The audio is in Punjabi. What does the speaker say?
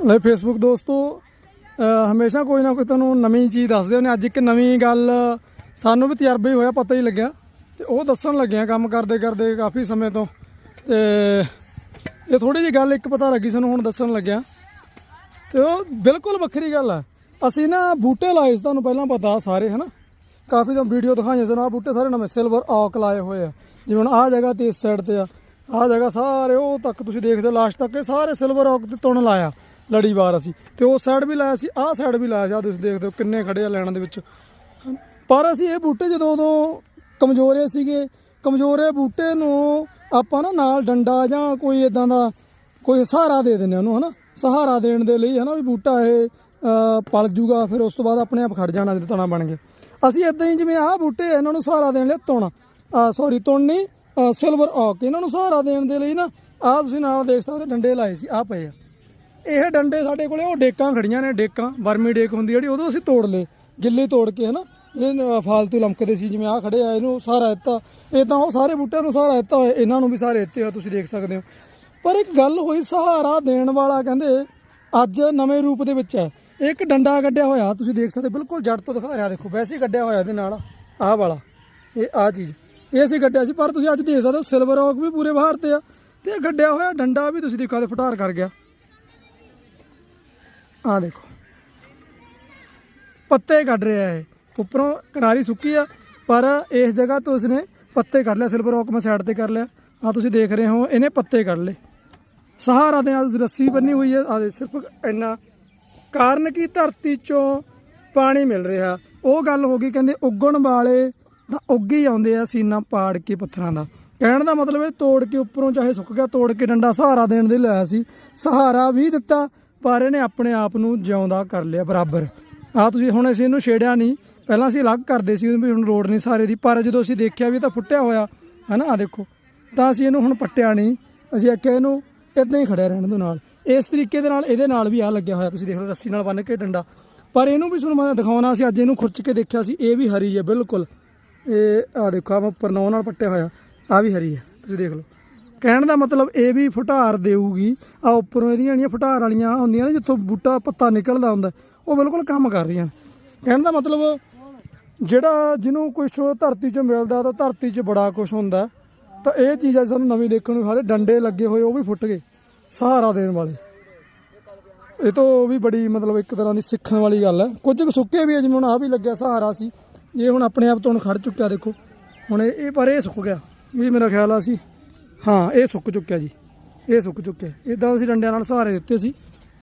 ਲੈ ਫੇਸਬੁੱਕ ਦੋਸਤੋ ਹਮੇਸ਼ਾ ਕੋਈ ਨਾ ਕੋਈ ਤੁਹਾਨੂੰ ਨਵੀਂ ਚੀਜ਼ ਦੱਸਦੇ ਹੁੰਦੇ ਅੱਜ ਇੱਕ ਨਵੀਂ ਗੱਲ ਸਾਨੂੰ ਵੀ ਤਜਰਬਾ ਹੀ ਹੋਇਆ, ਪਤਾ ਹੀ ਲੱਗਿਆ। ਤੇ ਉਹ ਦੱਸਣ ਲੱਗਿਆ ਕੰਮ ਕਰਦੇ ਕਰਦੇ ਕਾਫੀ ਸਮੇਂ ਤੋਂ। ਤੇ ਇਹ ਥੋੜੀ ਜਿਹੀ ਗੱਲ ਇੱਕ ਪਤਾ ਲੱਗੀ ਸਾਨੂੰ ਹੁਣ ਦੱਸਣ ਲੱਗਿਆ। ਤੇ ਉਹ ਬਿਲਕੁਲ ਵੱਖਰੀ ਗੱਲ ਹੈ ਅਸੀਂ ਨਾ ਬੂਟੇ ਲਾਏ ਸੀ, ਤੁਹਾਨੂੰ ਪਹਿਲਾਂ ਪਤਾ ਸਾਰੇ, ਹਨਾ? ਕਾਫੀ ਤਾਂ ਵੀਡੀਓ ਦਿਖਾਈਆਂ ਸਨ ਆ ਬੂਟੇ ਸਾਰੇ ਨਵੇਂ ਸਿਲਵਰ ਔਕ ਲਾਏ ਹੋਏ ਆ। ਜਿਵੇਂ ਹੁਣ ਆਹ ਜਗ੍ਹਾ ਤੇ ਇਸ ਸਾਈਡ ਤੇ ਆ, ਆਹ ਜਗ੍ਹਾ ਸਾਰੇ ਉਹ ਤੱਕ ਤੁਸੀਂ ਦੇਖਦੇ ਲਾਸਟ ਤੱਕ ਇਹ ਸਾਰੇ ਸਿਲਵਰ ਔਕ ਤੇ ਤੁਣ ਲਾਇਆ। ਲੜੀਵਾਰ ਅਸੀਂ। ਤੇ ਉਸ ਸਾਈਡ ਵੀ ਲਾਇਆ ਸੀ, ਆਹ ਸਾਈਡ ਵੀ ਲਾਇਆ ਸੀ, ਆਹ ਤੁਸੀਂ ਦੇਖਦੇ ਹੋ ਕਿੰਨੇ ਖੜੇ ਆ ਲੈਣ ਦੇ ਵਿੱਚ। ਪਰ ਅਸੀਂ ਇਹ ਬੂਟੇ ਜਦੋਂ ਉਦੋਂ ਕਮਜ਼ੋਰੇ ਸੀਗੇ, ਕਮਜ਼ੋਰੇ ਬੂਟੇ ਨੂੰ ਆਪਾਂ ਨਾ ਨਾਲ ਡੰਡਾ ਜਾਂ ਕੋਈ ਇਦਾਂ ਦਾ ਕੋਈ ਸਹਾਰਾ ਦੇ ਦਿੰਦੇ ਉਹਨੂੰ, ਹਨਾ? ਸਹਾਰਾ ਦੇਣ ਦੇ ਲਈ, ਹਨਾ, ਵੀ ਬੂਟਾ ਇਹ ਪਲ ਜੂਗਾ, ਫਿਰ ਉਸ ਤੋਂ ਬਾਅਦ ਆਪਣੇ ਆਪ ਖੜ ਜਾਣਾ, ਜਦੋਂ ਤਣਾ ਬਣ ਗਿਆ। ਅਸੀਂ ਇਦਾਂ ਹੀ ਜਿਵੇਂ ਆਹ ਬੂਟੇ ਇਹਨਾਂ ਨੂੰ ਸਹਾਰਾ ਦੇਣ ਲਈ ਤੁਣ ਸੌਰੀ ਤੁਣ ਨਹੀਂ ਸਿਲਵਰ ਔਕ ਇਹਨਾਂ ਨੂੰ ਸਹਾਰਾ ਦੇਣ ਦੇ ਲਈ ਨਾ, ਆਹ ਤੁਸੀਂ ਨਾਲ ਦੇਖ ਸਕਦੇ ਡੰਡੇ ਲਾਏ ਸੀ, ਆਹ ਪਏ ਆ। ਇਹ ਡੰਡੇ ਸਾਡੇ ਕੋਲੇ ਉਹ ਡੇਕਾਂ ਖੜੀਆਂ ਨੇ ਡੇਕਾਂ ਬਰਮੀ ਡੇਕ ਹੁੰਦੀ ਜਿਹੜੀ ਉਦੋਂ ਅਸੀਂ ਤੋੜ ਲਏ ਗਿੱਲੇ ਤੋੜ ਕੇ ਹਨਾ? ਇਹ ਅਹ, ਫਾਲਤੂ ਲਮਕਦੇ ਸੀ ਜਿਵੇਂ ਆ ਖੜੇ ਆ ਇਹਨੂੰ ਸਹਾਰਾ ਦਿੱਤਾ ਇਹ ਤਾਂ ਉਹ ਸਾਰੇ ਬੂਟਿਆਂ ਨੂੰ ਸਹਾਰਾ ਦਿੱਤਾ ਹੋਇਆ ਇਹਨਾਂ ਨੂੰ ਵੀ ਸਹਾਰੇ ਦਿੱਤੇ ਆ ਤੁਸੀਂ ਦੇਖ ਸਕਦੇ ਹੋ। ਪਰ ਇੱਕ ਗੱਲ ਹੋਈ ਸਹਾਰਾ ਦੇਣ ਵਾਲਾ ਕਹਿੰਦੇ ਅੱਜ ਨਵੇਂ ਰੂਪ ਦੇ ਵਿੱਚ ਹੈ। ਇੱਕ ਡੰਡਾ ਕੱਢਿਆ ਹੋਇਆ ਤੁਸੀਂ ਦੇਖ ਸਕਦੇ ਬਿਲਕੁਲ ਜੜ ਤੋਂ ਦਿਖਾ ਰਿਹਾ ਦੇਖੋ ਵੈਸੇ ਹੀ ਕੱਢਿਆ ਹੋਇਆ ਇਹਦੇ ਨਾਲ ਆਹ ਵਾਲਾ ਇਹ ਆਹ ਚੀਜ਼। ਇਹ ਅਸੀਂ ਕੱਢਿਆ ਸੀ ਪਰ ਤੁਸੀਂ ਅੱਜ ਦੇਖ ਸਕਦੇ ਹੋ ਸਿਲਵਰ ਔਕ ਵੀ ਪੂਰੇ ਬਾਹਰ ਤੇ ਆ ਤੇ ਇਹ ਕੱਢਿਆ ਹੋਇਆ ਡੰਡਾ ਵੀ ਤੁਸੀਂ ਦੇਖੋ ਤੇ ਫਟਾਰ ਕਰ ਗਿਆ। ਆ ਦੇਖੋ। ਪੱਤੇ ਕੱਢ ਰਿਹਾ ਹੈ ਉੱਪਰੋਂ ਕਿਨਾਰੀ ਸੁੱਕੀ ਆ, ਪਰ ਇਸ ਜਗ੍ਹਾ ਤੋਂ ਉਸਨੇ ਪੱਤੇ ਕੱਢ ਲਿਆ ਸਿਲਵਰ ਔਕ ਮੈਂ ਸਾਈਡ ਤੇ ਕਰ ਲਿਆ। ਆ ਤੁਸੀਂ ਦੇਖ ਰਹੇ ਹੋ, ਇਹਨੇ ਪੱਤੇ ਕੱਢ ਲਏ। ਸਹਾਰਾ ਦੇ ਨਾਲ ਰੱਸੀ ਬੰਨੀ ਹੋਈ ਹੈ। ਆ ਸਿਰਫ ਇੰਨਾ। ਕਾਰਨ ਕੀ? ਧਰਤੀ ਚੋਂ ਪਾਣੀ ਮਿਲ ਰਿਹਾ। ਉਹ ਗੱਲ ਹੋ ਗਈ, ਕਹਿੰਦੇ ਉੱਗਣ ਵਾਲੇ ਤਾਂ ਉੱਗ ਹੀ ਆਉਂਦੇ ਆ ਸੀਨਾ ਪਾੜ ਕੇ ਪੱਥਰਾਂ ਦਾ। ਕਹਿਣ ਦਾ ਮਤਲਬ ਇਹ ਤੋੜ ਕੇ ਉੱਪਰੋਂ ਚਾਹੇ ਸੁੱਕ ਗਿਆ, ਤੋੜ ਕੇ ਡੰਡਾ ਸਹਾਰਾ ਦੇਣ ਦੇ ਲਾਇਆ ਸੀ। ਸਹਾਰਾ ਵੀ ਦਿੱਤਾ। ਪਰ ਇਹਨੇ ਆਪਣੇ ਆਪ ਨੂੰ ਜਿਉਂਦਾ ਕਰ ਲਿਆ ਬਰਾਬਰ। ਆ ਤੁਸੀਂ ਹੁਣ ਅਸੀਂ ਇਹਨੂੰ ਛੇੜਿਆ ਨਹੀਂ। ਪਹਿਲਾਂ ਅਸੀਂ ਅਲੱਗ ਕਰਦੇ ਸੀ ਵੀ ਹੁਣ ਰੋਡ ਨਹੀਂ ਸਾਰੇ ਦੀ। ਪਰ ਜਦੋਂ ਅਸੀਂ ਦੇਖਿਆ ਵੀ ਇਹ ਤਾਂ ਫੁੱਟਿਆ ਹੋਇਆ, ਹਨਾ ਆ ਦੇਖੋ, ਤਾਂ ਅਸੀਂ ਇਹਨੂੰ ਹੁਣ ਪੱਟਿਆ ਨਹੀਂ। ਅਸੀਂ ਆਖਿਆ ਇਹਨੂੰ ਇਦਾਂ ਹੀ ਖੜਿਆ ਰਹਿਣ ਦੇ ਨਾਲ। ਇਸ ਤਰੀਕੇ ਦੇ ਨਾਲ ਇਹਦੇ ਨਾਲ ਵੀ ਆ ਲੱਗਿਆ ਹੋਇਆ, ਤੁਸੀਂ ਦੇਖ ਲਓ ਰੱਸੀ ਨਾਲ ਬੰਨ ਕੇ ਡੰਡਾ। ਪਰ ਇਹਨੂੰ ਵੀ ਤੁਹਾਨੂੰ ਮੈਂ ਦਿਖਾਉਣਾ ਸੀ, ਅੱਜ ਇਹਨੂੰ ਖੁਰਚ ਕੇ ਦੇਖਿਆ ਸੀ, ਇਹ ਵੀ ਹਰੀ ਹੈ, ਬਿਲਕੁਲ। ਇਹ ਆ ਦੇਖੋ ਆ ਮੈਂ ਉੱਪਰ ਨੌ ਨਾਲ ਪੱਟਿਆ ਹੋਇਆ ਆ ਵੀ ਹਰੀ ਹੈ, ਤੁਸੀਂ ਦੇਖ ਲਓ। ਕਹਿਣ ਦਾ ਮਤਲਬ ਇਹ ਵੀ ਫੁਟਾਰ ਦੇਊਗੀ। ਆ ਉੱਪਰੋਂ ਇਹਦੀਆਂ ਜਿਹੜੀਆਂ ਫੁਟਾਰ ਵਾਲੀਆਂ ਹੁੰਦੀਆਂ ਨੇ ਜਿੱਥੋਂ ਬੂਟਾ ਪੱਤਾ ਨਿਕਲਦਾ ਹੁੰਦਾ ਉਹ ਬਿਲਕੁਲ ਕੰਮ ਕਰ ਰਹੀਆਂ ਕਹਿਣ ਦਾ ਮਤਲਬ ਜਿਹੜਾ ਜਿਹਨੂੰ ਕੁਝ ਧਰਤੀ 'ਚੋਂ ਮਿਲਦਾ ਤਾਂ ਧਰਤੀ 'ਚ ਬੜਾ ਕੁਝ ਹੁੰਦਾ। ਤਾਂ ਇਹ ਚੀਜ਼ ਅੱਜ ਸਾਨੂੰ ਨਵੀਂ ਦੇਖਣ ਨੂੰ ਹਾਲੇ ਡੰਡੇ ਲੱਗੇ ਹੋਏ ਉਹ ਵੀ ਫੁੱਟ ਗਏ ਸਹਾਰਾ ਦੇਣ ਵਾਲੇ। ਇਹ ਤੋਂ ਵੀ ਬੜੀ ਮਤਲਬ ਇੱਕ ਤਰ੍ਹਾਂ ਦੀ ਸਿੱਖਣ ਵਾਲੀ ਗੱਲ ਹੈ। ਕੁਝ ਕੁ ਸੁੱਕੇ ਵੀ ਆ, ਜਿਵੇਂ ਹੁਣ ਆ ਵੀ ਲੱਗਿਆ ਸਹਾਰਾ ਸੀ। ਇਹ ਹੁਣ ਆਪਣੇ ਆਪ ਤੋਂ ਹੁਣ ਖੜ ਚੁੱਕਿਆ ਦੇਖੋ। ਹੁਣ ਇਹ ਇਹ ਪਰ ਇਹ ਸੁੱਕ ਗਿਆ। ਵੀ ਮੇਰਾ ਖਿਆਲ ਆ ਸੀ ਹਾਂ, ਇਹ ਸੁੱਕ ਚੁੱਕਿਆ ਜੀ। ਇਹ ਸੁੱਕ ਚੁੱਕਿਆ। ਇਦਾਂ ਅਸੀਂ ਡੰਡਿਆਂ ਨਾਲ ਸਹਾਰੇ ਦਿੱਤੇ ਸੀ।